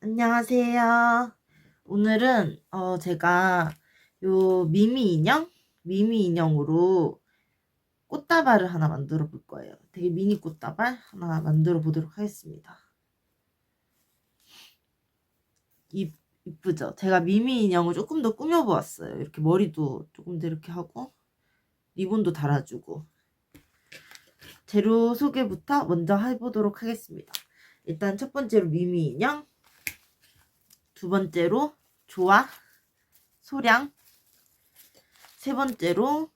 안녕하세요. 오늘은 어 제가 요 미미 인형, 미미 인형으로 꽃다발을 하나 만들어 볼 거예요. 되게 미니 꽃다발 하나 만들어 보도록 하겠습니다. 이 이쁘죠? 제가 미미 인형을 조금 더 꾸며 보았어요. 이렇게 머리도 조금 더 이렇게 하고 리본도 달아주고 재료 소개부터 먼저 해보도록 하겠습니다. 일단 첫 번째로 미미 인형, 두 번째로 조화, 소량, 세 번째로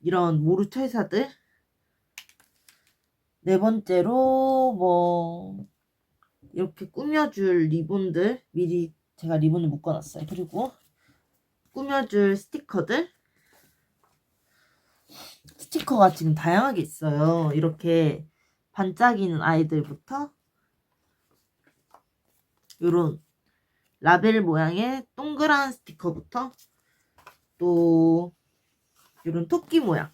이런 모루 철사들, 네 번째로 뭐 이렇게 꾸며줄 리본들 미리 제가 리본을 묶어놨어요. 그리고 꾸며줄 스티커들 스티커가 지금 다양하게 있어요. 이렇게 반짝이는 아이들부터 요런 라벨 모양의 동그란 스티커부터 또 요런 토끼 모양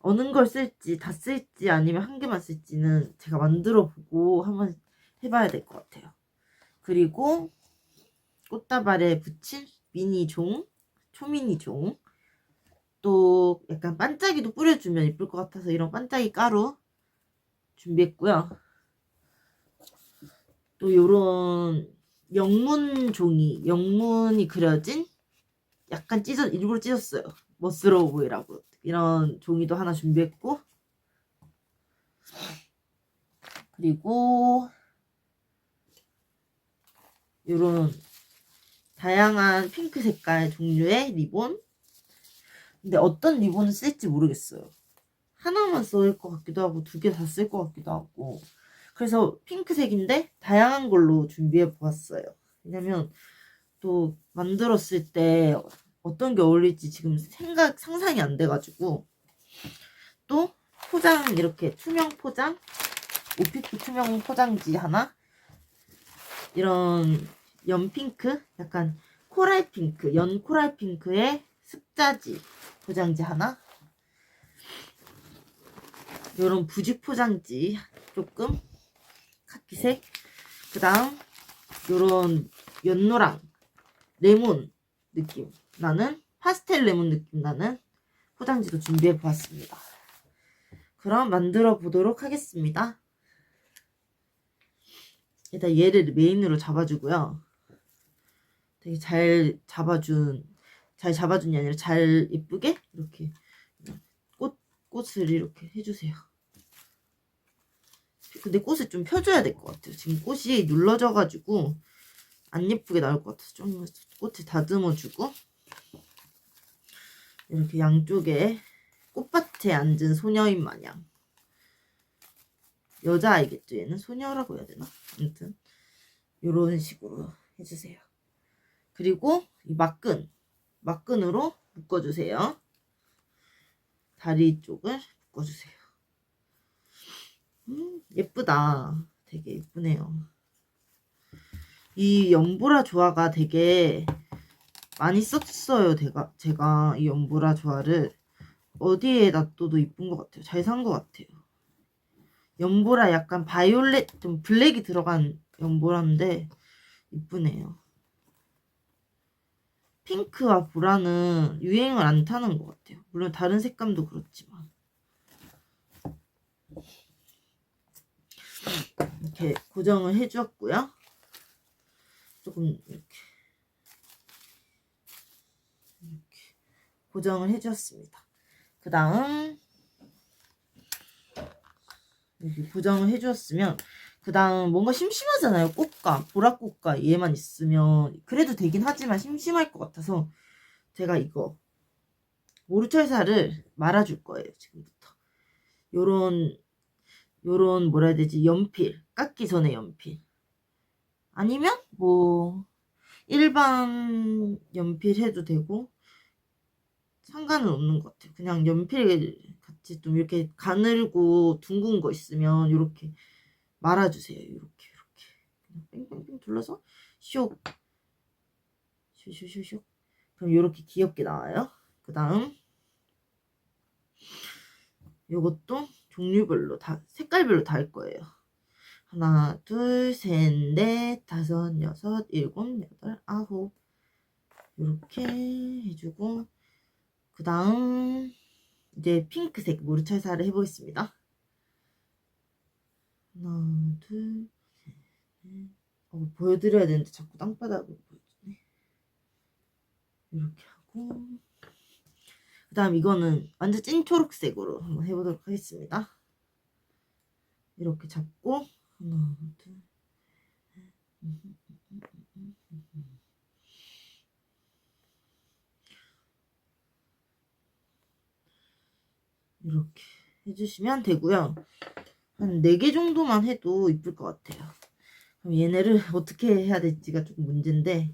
어느 걸 쓸지 다 쓸지 아니면 한 개만 쓸지는 제가 만들어 보고 한번 해봐야 될 것 같아요. 그리고 꽃다발에 붙일 미니 종, 초미니 종, 또 약간 반짝이도 뿌려주면 예쁠 것 같아서 이런 반짝이 가루 준비했고요. 또 요런 영문 종이, 영문이 그려진 약간 찢어, 일부러 찢었어요. 멋스러워 보이라고. 이런 종이도 하나 준비했고, 그리고 요런 다양한 핑크 색깔 종류의 리본. 근데 어떤 리본을 쓸지 모르겠어요. 하나만 쓸 것 같기도 하고 두 개 다 쓸 것 같기도 하고 그래서 핑크색인데 다양한 걸로 준비해 보았어요. 왜냐면 또 만들었을 때 어떤 게 어울릴지 지금 생각 상상이 안 돼가지고. 또 포장 이렇게 투명 포장 오피프 투명 포장지 하나? 이런 연핑크? 약간 코랄 핑크 연 코랄 핑크의 습자지 포장지 하나? 요런 부직 포장지 조금 카키색 그 다음 요런 연노랑 레몬 느낌 나는 파스텔 레몬 느낌 나는 포장지도 준비해 보았습니다. 그럼 만들어 보도록 하겠습니다. 일단 얘를 메인으로 잡아주고요. 되게 잘 잡아준 잘 잡아준이 아니라 잘 이쁘게 이렇게 꽃 꽃을 이렇게 해주세요. 근데 꽃을 좀 펴줘야 될 것 같아요. 지금 꽃이 눌러져가지고 안 예쁘게 나올 것 같아서 좀 꽃을 다듬어주고 이렇게 양쪽에 꽃밭에 앉은 소녀인 마냥. 여자아이겠죠? 얘는 소녀라고 해야 되나? 아무튼 이런 식으로 해주세요. 그리고 이 막근 막근으로 묶어주세요. 다리 쪽을 묶어주세요 음 예쁘다. 되게 예쁘네요. 이 연보라 조화가 되게 많이 썼어요 제가, 제가 이 연보라 조화를. 어디에 놔둬도 이쁜 것 같아요. 잘 산 것 같아요. 연보라 약간 바이올렛 좀 블랙이 들어간 연보라인데 이쁘네요. 핑크와 보라는 유행을 안 타는 것 같아요. 물론 다른 색감도 그렇지만 이렇게 고정을 해주었고요. 조금 이렇게 이렇게 고정을 해주었습니다. 그 다음 이렇게 고정을 해주었으면 그 다음 뭔가 심심하잖아요. 꽃과 보라꽃과 얘만 있으면 그래도 되긴 하지만 심심할 것 같아서 제가 이거 모루철사를 말아줄 거예요. 지금부터 요런 요런 뭐라 해야 되지 연필 깎기 전에 연필 아니면 뭐 일반 연필 해도 되고 상관은 없는 것 같아요. 그냥 연필 같이 좀 이렇게 가늘고 둥근 거 있으면 이렇게 말아주세요. 이렇게 이렇게 뺑뺑뺑 둘러서 쇽 쇼쇼쇼쇼 그럼 이렇게 귀엽게 나와요. 그 다음 요것도 종류별로 다 색깔별로 다할 거예요. 하나, 둘, 셋, 넷, 다섯, 여섯, 일곱, 여덟, 아홉. 이렇게 해주고, 그 다음, 이제 핑크색 모르철사를 해보겠습니다. 하나, 둘, 셋, 넷. 어, 보여드려야 되는데 자꾸 땅바닥을 보여주네. 이렇게 하고, 그 다음 이거는 완전 찐 초록색으로 한번 해보도록 하겠습니다. 이렇게 잡고, 하나, 둘, 셋. 이렇게 해주시면 되고요. 한 4개 정도만 해도 이쁠 것 같아요. 그럼 얘네를 어떻게 해야 될지가 조금 문제인데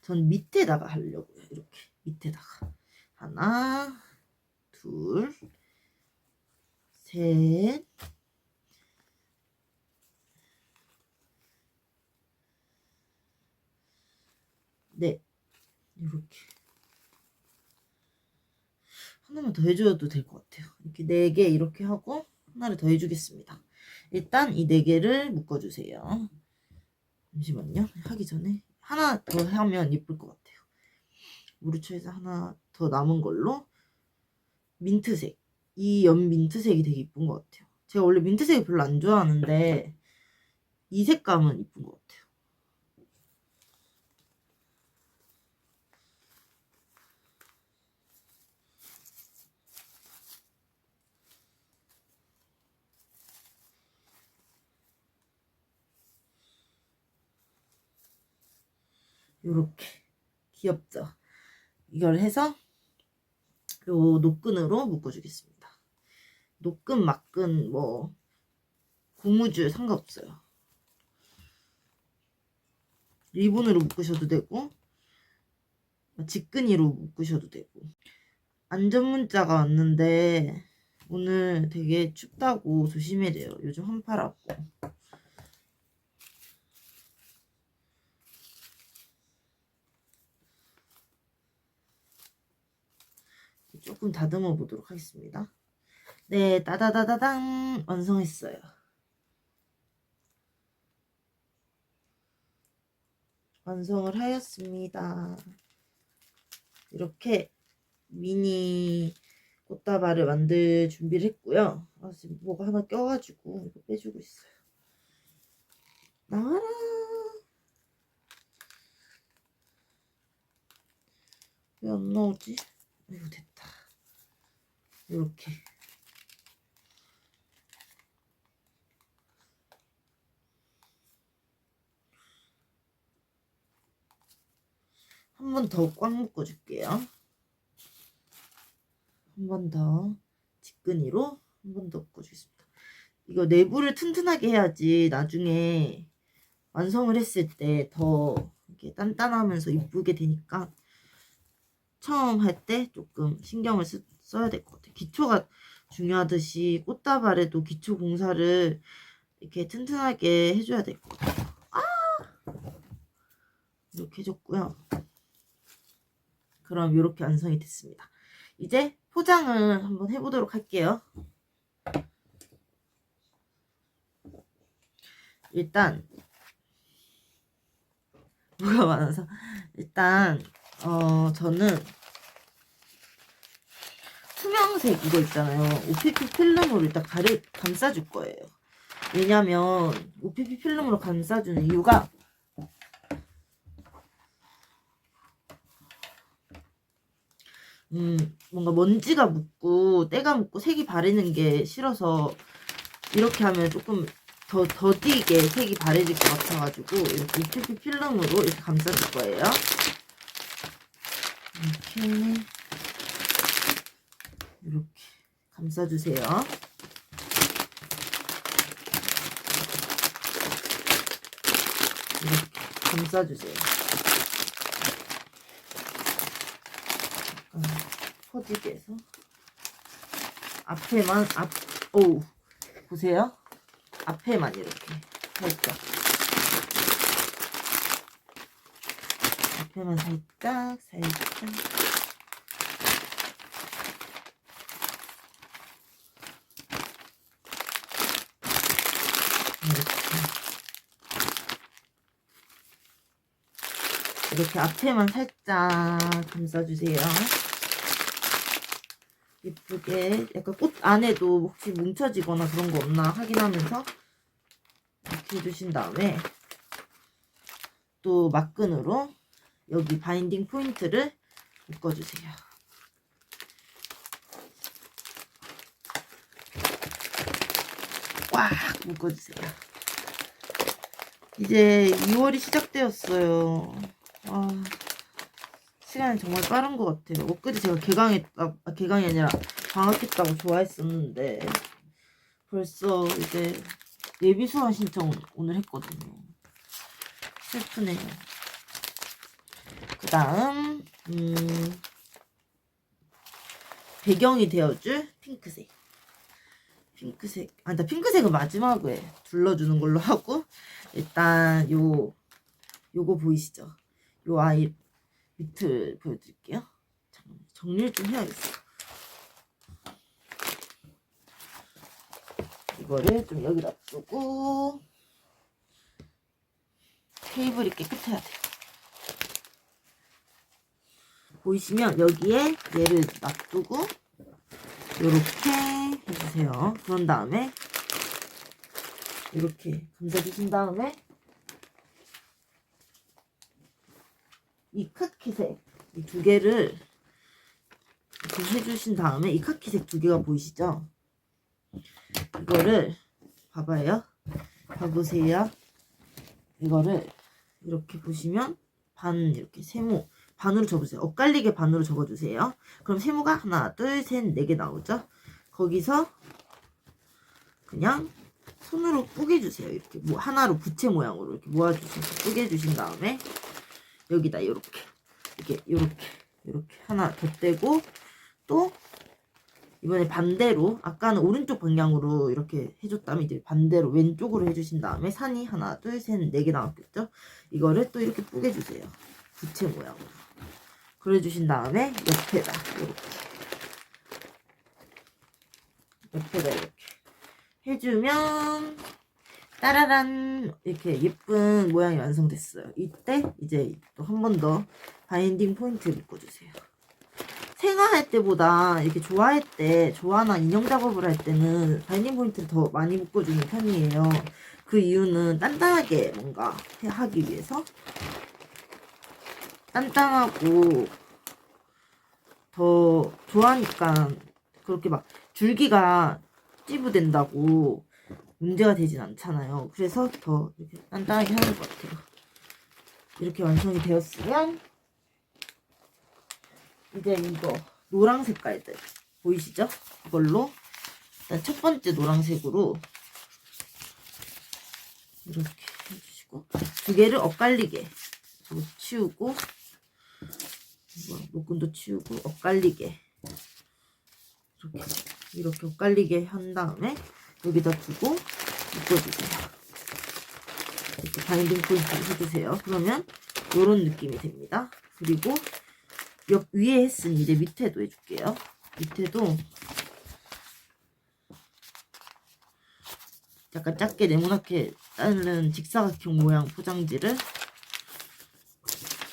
전 밑에다가 하려고요. 이렇게 밑에다가 하나, 둘, 셋, 넷 이렇게 하나만 더 해줘도 될 것 같아요. 이렇게 네 개 이렇게 하고 하나를 더 해주겠습니다. 일단 이 네 개를 묶어주세요. 잠시만요. 하기 전에 하나 더 하면 예쁠 것 같아요. 무르초에서 하나 더 남은 걸로 민트색 이 연 민트색이 되게 이쁜 것 같아요. 제가 원래 민트색을 별로 안 좋아하는데 이 색감은 이쁜 것 같아요. 요렇게 귀엽죠? 이걸 해서 요 노끈으로 묶어주겠습니다. 노끈, 막끈, 뭐 고무줄 상관없어요. 리본으로 묶으셔도 되고 직근이로 묶으셔도 되고 안전 문자가 왔는데 오늘 되게 춥다고 조심해야 돼요. 요즘 한파라고. 조금 다듬어 보도록 하겠습니다. 네, 따다다다당 완성했어요. 완성을 하였습니다. 이렇게 미니 꽃다발을 만들 준비를 했고요. 아, 지금 뭐가 하나 껴가지고 이거 빼주고 있어요. 나와라. 왜 안 나오지? 이거 됐다. 이렇게. 한 번 더 꽉 묶어줄게요. 한 번 더 직근이로 한 번 더 묶어주겠습니다. 이거 내부를 튼튼하게 해야지 나중에 완성을 했을 때 더 이렇게 단단하면서 이쁘게 되니까 처음 할 때 조금 신경을 쓰, 써야 될 것 같아요. 기초가 중요하듯이 꽃다발에도 기초 공사를 이렇게 튼튼하게 해줘야 될 것 같아요. 아! 이렇게 해줬고요. 그럼 이렇게 완성이 됐습니다. 이제 포장을 한번 해보도록 할게요. 일단 뭐가 많아서 일단 어 저는 투명색 이거 있잖아요. OPP 필름으로 일단 가려 감싸줄 거예요. 왜냐면 OPP 필름으로 감싸주는 이유가 음 뭔가 먼지가 묻고 때가 묻고 색이 바래는 게 싫어서 이렇게 하면 조금 더 더디게 색이 바래질 것 같아가지고 이렇게 OPP 필름으로 이렇게 감싸줄 거예요. 이렇게 이렇게 감싸주세요. 이렇게 감싸주세요. 약간 퍼지게 해서 앞에만 앞, 오 보세요. 앞에만 이렇게 살짝 앞에만 살짝 살짝 이렇게 이렇게 앞에만 살짝 감싸주세요. 예쁘게 약간 꽃 안에도 혹시 뭉쳐지거나 그런 거 없나 확인하면서 이렇게 해주신 다음에 또 막끈으로 여기 바인딩 포인트를 묶어주세요. 꽉 묶어주세요. 이제 2월이 시작되었어요. 아, 시간이 정말 빠른 것 같아요. 엊그제 제가 개강했다, 아, 개강이 아니라 방학했다고 좋아했었는데 벌써 이제 예비 수강 신청 오늘 했거든요. 슬프네요. 그 다음, 음, 배경이 되어줄 핑크색. 핑크색. 아, 나 핑크색은 마지막에 둘러주는 걸로 하고, 일단 요, 요거 보이시죠? 요 아이 밑을 보여드릴게요. 정리를 좀 해야겠어. 이거를 좀 여기다 두고, 테이블이 깨끗해야 돼요. 보이시면 여기에 얘를 놔두고 이렇게 해주세요. 그런 다음에 이렇게 감싸주신 다음에 이 카키색 이 두 개를 이렇게 해주신 다음에 이 카키색 두 개가 보이시죠? 이거를 봐봐요. 봐보세요. 이거를 이렇게 보시면 반 이렇게 세모 반으로 접으세요. 엇갈리게 반으로 접어주세요. 그럼 세모가 하나, 둘, 셋, 네 개 나오죠? 거기서 그냥 손으로 뿌개주세요. 이렇게 뭐 하나로 부채 모양으로 이렇게 모아주셔서 뿌개주신 다음에 여기다 이렇게 이렇게 이렇게 이렇게 하나 덧대고 또 이번에 반대로 아까는 오른쪽 방향으로 이렇게 해줬다면 이제 반대로 왼쪽으로 해주신 다음에 산이 하나 둘 셋 네 개 나왔겠죠 이거를 또 이렇게 뿌개주세요 부채 모양으로 그려주신 다음에 옆에다 이렇게. 옆에다 이렇게. 해주면 따라란 이렇게 예쁜 모양이 완성됐어요. 이때 이제 또 한 번 더 바인딩 포인트 묶어주세요. 생화할 때보다 이렇게 좋아할 때 좋아나 인형 작업을 할 때는 바인딩 포인트를 더 많이 묶어주는 편이에요. 그 이유는 단단하게 뭔가 해- 하기 위해서 단단하고 더 좋아하니까 그렇게 막 줄기가 찌부된다고 문제가 되진 않잖아요. 그래서 더 이렇게 단단하게 하는 것 같아요. 이렇게 완성이 되었으면 이제 이거 노랑 색깔들 보이시죠? 이걸로 일단 첫 번째 노란색으로 이렇게 해주시고 두 개를 엇갈리게 치우고 목근도 치우고 엇갈리게 이렇게 이렇게 엇갈리게 한 다음에 여기다 두고 묶어주세요. 이렇게 바인딩 포인트 해주세요. 그러면 이런 느낌이 됩니다. 그리고 옆 위에 했으니 이제 밑에도 해줄게요. 밑에도 약간 작게 네모나게 자른 직사각형 모양 포장지를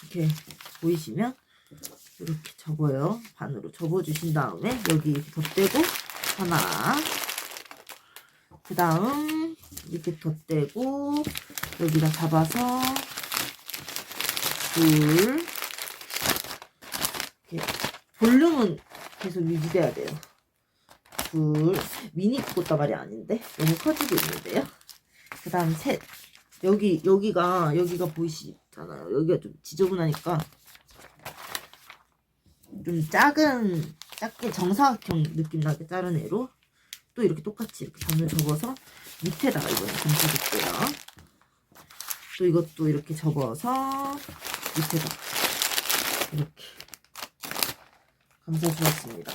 이렇게 보이시면 이렇게 접어요. 반으로 접어주신 다음에 여기 덧대고 하나 그 다음 이렇게 덧대고 여기다 잡아서 둘 이렇게 볼륨은 계속 유지돼야 돼요. 둘, 미니 꽃다발이 아닌데 너무 커지고 있는데요. 그 다음 셋. 여기 여기가 여기가 보이시잖아요. 여기가 좀 지저분하니까 좀 작은 작게 정사각형 느낌 나게 자른 애로 또 이렇게 똑같이 이렇게 반을 접어서 밑에다가 이번에 감싸줄게요. 또 이것도 이렇게 접어서 밑에다 이렇게 감싸주었습니다.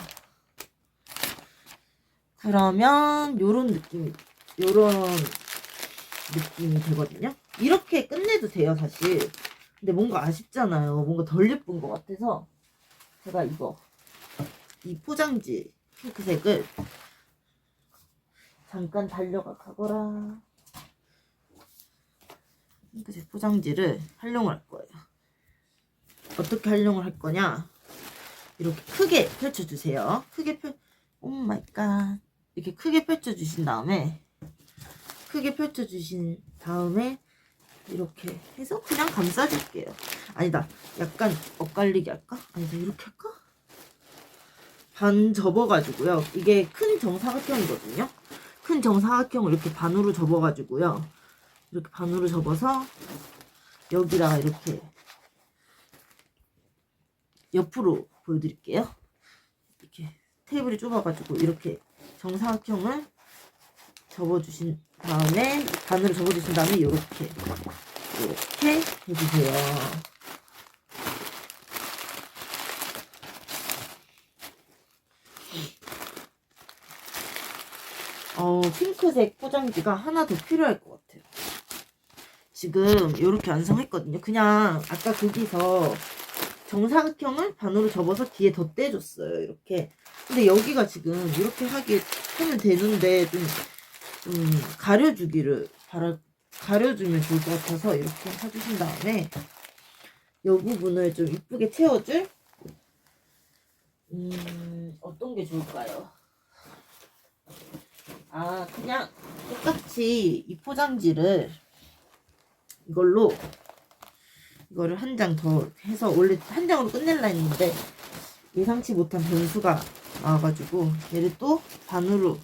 그러면 요런 느낌, 요런 느낌이 되거든요. 이렇게 끝내도 돼요, 사실. 근데 뭔가 아쉽잖아요. 뭔가 덜 예쁜 것 같아서 제가 이거 이 포장지 핑크색을 잠깐 달려가 가거라 핑크색 포장지를 활용을 할 거예요. 어떻게 활용을 할 거냐? 이렇게 크게 펼쳐주세요. 크게 펼, 오 마이 갓. 이렇게 크게 펼쳐주신 다음에, 크게 펼쳐주신 다음에, 이렇게 해서 그냥 감싸줄게요. 아니다. 약간 엇갈리게 할까? 아니다. 이렇게 할까? 반 접어가지고요. 이게 큰 정사각형이거든요. 큰 정사각형을 이렇게 반으로 접어가지고요. 이렇게 반으로 접어서 여기다가 이렇게 옆으로 보여드릴게요. 이렇게 테이블이 좁아가지고 이렇게 정사각형을 접어주신 다음에 반으로 접어주신 다음에 이렇게 이렇게 해주세요. 어, 핑크색 포장지가 하나 더 필요할 것 같아요. 지금 이렇게 완성했거든요. 그냥 아까 거기서 정사각형을 반으로 접어서 뒤에 덧대줬어요. 이렇게. 근데 여기가 지금 이렇게 하기 하면 되는데 좀, 좀 가려주기를 바라 가려주면 좋을 것 같아서 이렇게 해주신 다음에 이 부분을 좀 이쁘게 채워줄 음 어떤 게 좋을까요? 아 그냥 똑같이 이 포장지를 이걸로 이거를 한 장 더 해서 원래 한 장으로 끝낼라 했는데 예상치 못한 변수가 나와가지고 얘를 또 반으로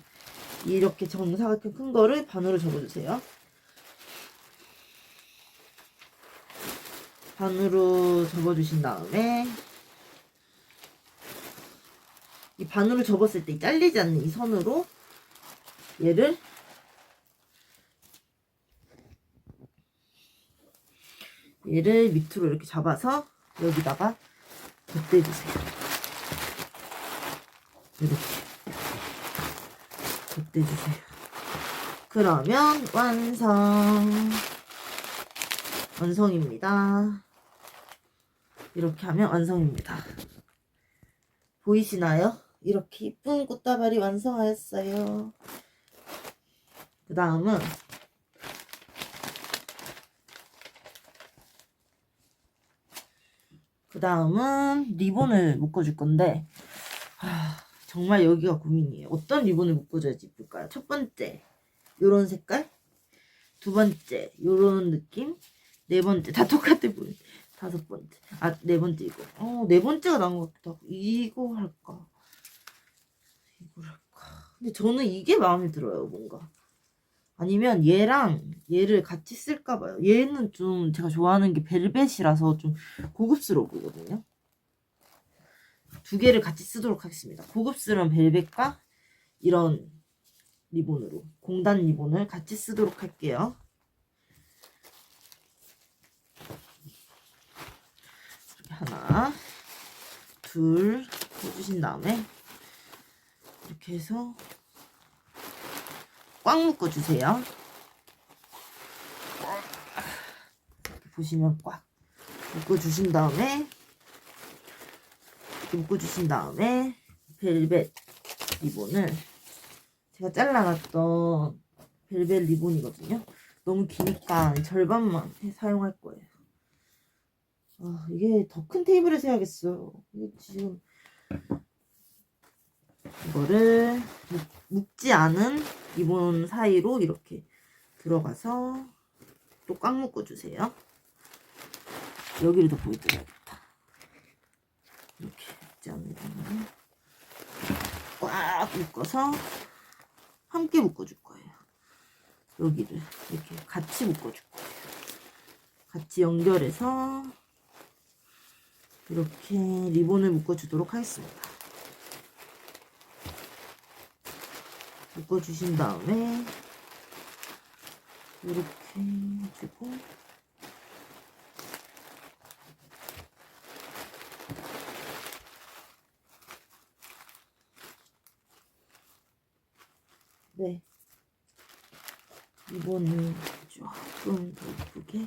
이렇게 정사각형 큰 거를 반으로 접어주세요. 반으로 접어주신 다음에 이 반으로 접었을 때 잘리지 않는 이 선으로 얘를 얘를 밑으로 이렇게 잡아서 여기다가 덧대주세요. 이렇게 덧대주세요. 그러면 완성. 완성입니다. 이렇게 하면 완성입니다. 보이시나요? 이렇게 이쁜 꽃다발이 완성하였어요. 그 다음은 그 다음은 리본을 묶어줄 건데 아, 정말 여기가 고민이에요. 어떤 리본을 묶어줘야지 이쁠까요? 첫 번째 요런 색깔. 두 번째 요런 느낌. 네 번째 다 똑같아 보여 다섯 번째. 아 네 번째 이거. 어 네 번째가 나은 것 하고. 이거 할까? 이걸 할까? 근데 저는 이게 마음에 들어요 뭔가 아니면 얘랑 얘를 같이 쓸까 봐요. 얘는 좀 제가 좋아하는 게 벨벳이라서 좀 고급스러워 보이거든요. 두 개를 같이 쓰도록 하겠습니다. 고급스러운 벨벳과 이런 리본으로 공단 리본을 같이 쓰도록 할게요. 하나, 둘 해주신 다음에 이렇게 해서 꽉 묶어주세요. 보시면 꽉 묶어주신 다음에 묶어주신 다음에 벨벳 리본을 제가 잘라놨던 벨벳 리본이거든요. 너무 기니까 절반만 사용할 거예요. 아, 이게 더 큰 테이블에서 해야겠어요. 이게 지금 이거를 묶- 묶지 않은 리본 사이로 이렇게 들어가서 또 꽉 묶어주세요. 여기를 더 보여드려야겠다. 이렇게 리본을 꽉 묶어서 함께 묶어줄 거예요. 여기를 이렇게 같이 묶어줄 거예요. 같이 연결해서 이렇게 리본을 묶어주도록 하겠습니다. 묶어주신 다음에 이렇게 해주고 네 리본을 조금 더 예쁘게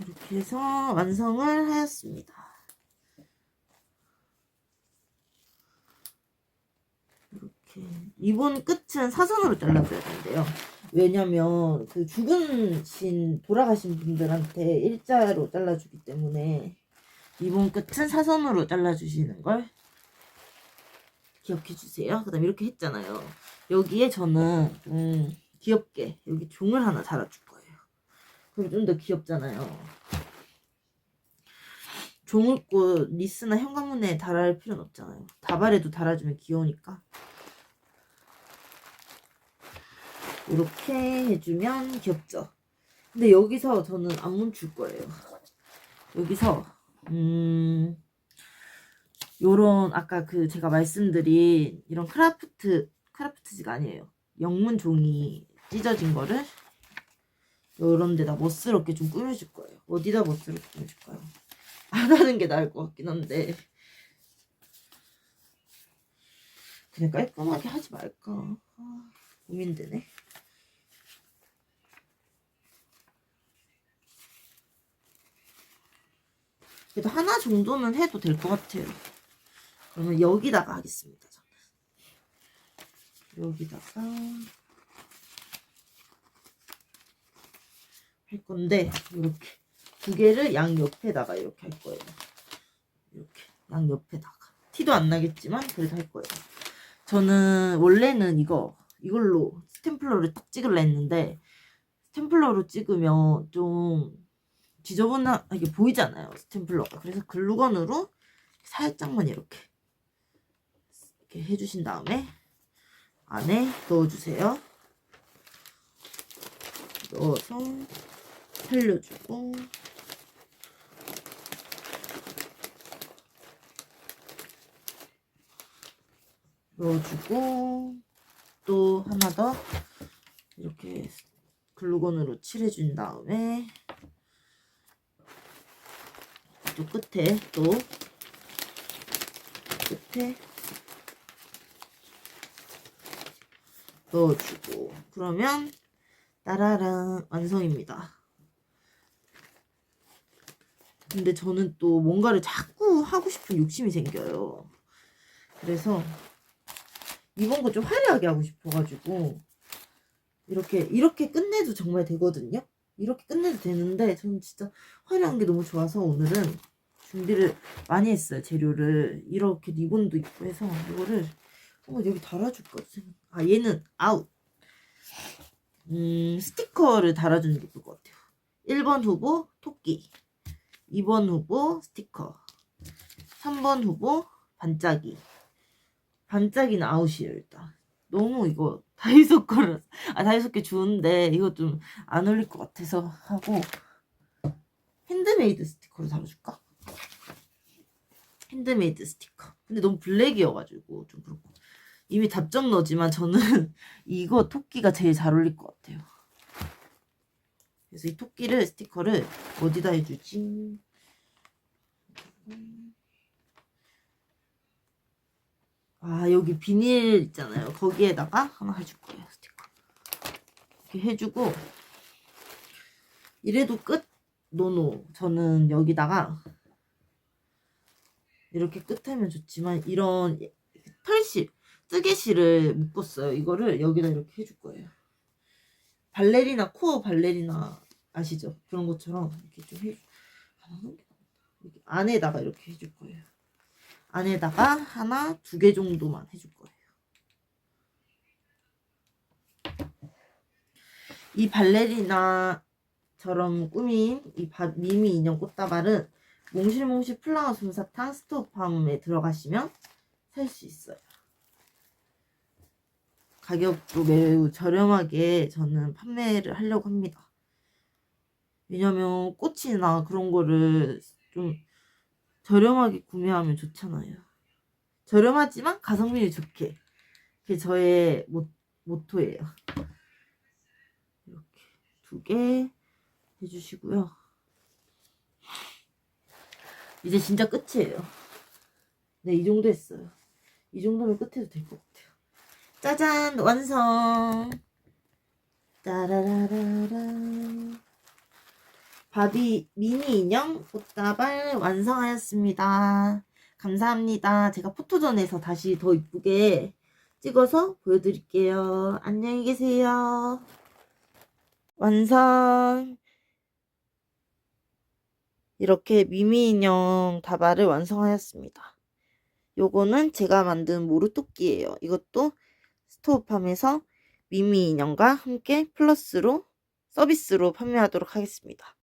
이렇게 해서 완성을 하였습니다. 리본 끝은 사선으로 잘라줘야 된대요. 왜냐면 그 죽으신 돌아가신 분들한테 일자로 잘라주기 때문에 리본 끝은 사선으로 잘라주시는 걸 기억해 주세요. 그다음 에 이렇게 했잖아요. 여기에 저는 좀 귀엽게 여기 종을 하나 달아줄 거예요. 그럼 좀 더 귀엽잖아요. 종을 꼭 리스나 현관문에 달아할 필요는 없잖아요. 다발에도 달아주면 귀여우니까. 이렇게 해주면 귀엽죠. 근데 여기서 저는 안 멈출 거예요. 여기서 음 요런 아까 그 제가 말씀드린 이런 크라프트 크라프트지가 아니에요. 영문 종이 찢어진 거를 요런 데다 멋스럽게 좀 꾸며줄 거예요. 어디다 멋스럽게 꾸며줄까요? 안 하는 게 나을 것 같긴 한데 그냥 깔끔하게 하지 말까 아, 고민되네. 그래도 하나 정도는 해도 될 것 같아요. 그러면 여기다가 하겠습니다. 여기다가 할 건데 이렇게 두 개를 양 옆에다가 이렇게 할 거예요. 이렇게 양 옆에다가 티도 안 나겠지만 그래도 할 거예요. 저는 원래는 이거 이걸로 스탬플러를 딱 찍으려 했는데 스탬플러로 찍으면 좀 지저분하게 보이잖아요 스탬플러가. 그래서 글루건으로 살짝만 이렇게 이렇게 해주신 다음에 안에 넣어주세요. 넣어서 살려주고 넣어주고 또 하나 더 이렇게 글루건으로 칠해준 다음에 또 끝에 또 끝에 넣어주고 그러면 따라란 완성입니다. 근데 저는 또 뭔가를 자꾸 하고 싶은 욕심이 생겨요. 그래서 이번 거 좀 화려하게 하고 싶어가지고 이렇게 이렇게 끝내도 정말 되거든요. 이렇게 끝내도 되는데 저는 진짜 화려한 게 너무 좋아서 오늘은 준비를 많이 했어요. 재료를 이렇게 리본도 있고 해서 이거를 한번 여기 달아줄까. 아 얘는 아웃. 음 스티커를 달아주는 게 좋을 것 같아요. 1번 후보 토끼, 2번 후보 스티커, 3번 후보 반짝이. 반짝이는 아웃이에요 일단. 너무 이거 다이소 거를 아 다이소 게 좋은데 이거 좀 안 어울릴 것 같아서 하고 핸드메이드 스티커로 달아줄까? 핸드메이드 스티커. 근데 너무 블랙이어가지고 좀 그렇고 이미 답정 너지만 저는 이거 토끼가 제일 잘 어울릴 것 같아요. 그래서 이 토끼를 스티커를 어디다 해주지? 아 여기 비닐 있잖아요. 거기에다가 하나 해줄 거예요 스티커. 이렇게 해주고 이래도 끝 노노 저는 여기다가 이렇게 끝하면 좋지만 이런 털실 뜨개실을 묶었어요. 이거를 여기다 이렇게 해줄 거예요. 발레리나 코어 발레리나 아시죠? 그런 것처럼 이렇게 좀 해. 이렇게 안에다가 이렇게 해줄 거예요. 안에다가 하나 두 개 정도만 해줄 거예요. 이 발레리나처럼 꾸민 이 바, 미미 인형 꽃다발은 몽실몽실 플라워 솜사탕 스토어팜에 들어가시면 살 수 있어요. 가격도 매우 저렴하게 저는 판매를 하려고 합니다. 왜냐면 꽃이나 그런 거를 좀 저렴하게 구매하면 좋잖아요. 저렴하지만 가성비는 좋게. 그게 저의 모, 모토예요. 이렇게 두 개 해주시고요. 이제 진짜 끝이에요. 네, 이 정도 했어요. 이 정도면 끝해도 될 것 같아요. 짜잔! 완성! 따라라라라. 바비 미니 인형 꽃다발 완성하였습니다. 감사합니다. 제가 포토전에서 다시 더 이쁘게 찍어서 보여드릴게요. 안녕히 계세요. 완성! 이렇게 미미 인형 다발을 완성하였습니다. 요거는 제가 만든 모루토끼예요. 이것도 스토어팜에서 미미 인형과 함께 플러스로 서비스로 판매하도록 하겠습니다.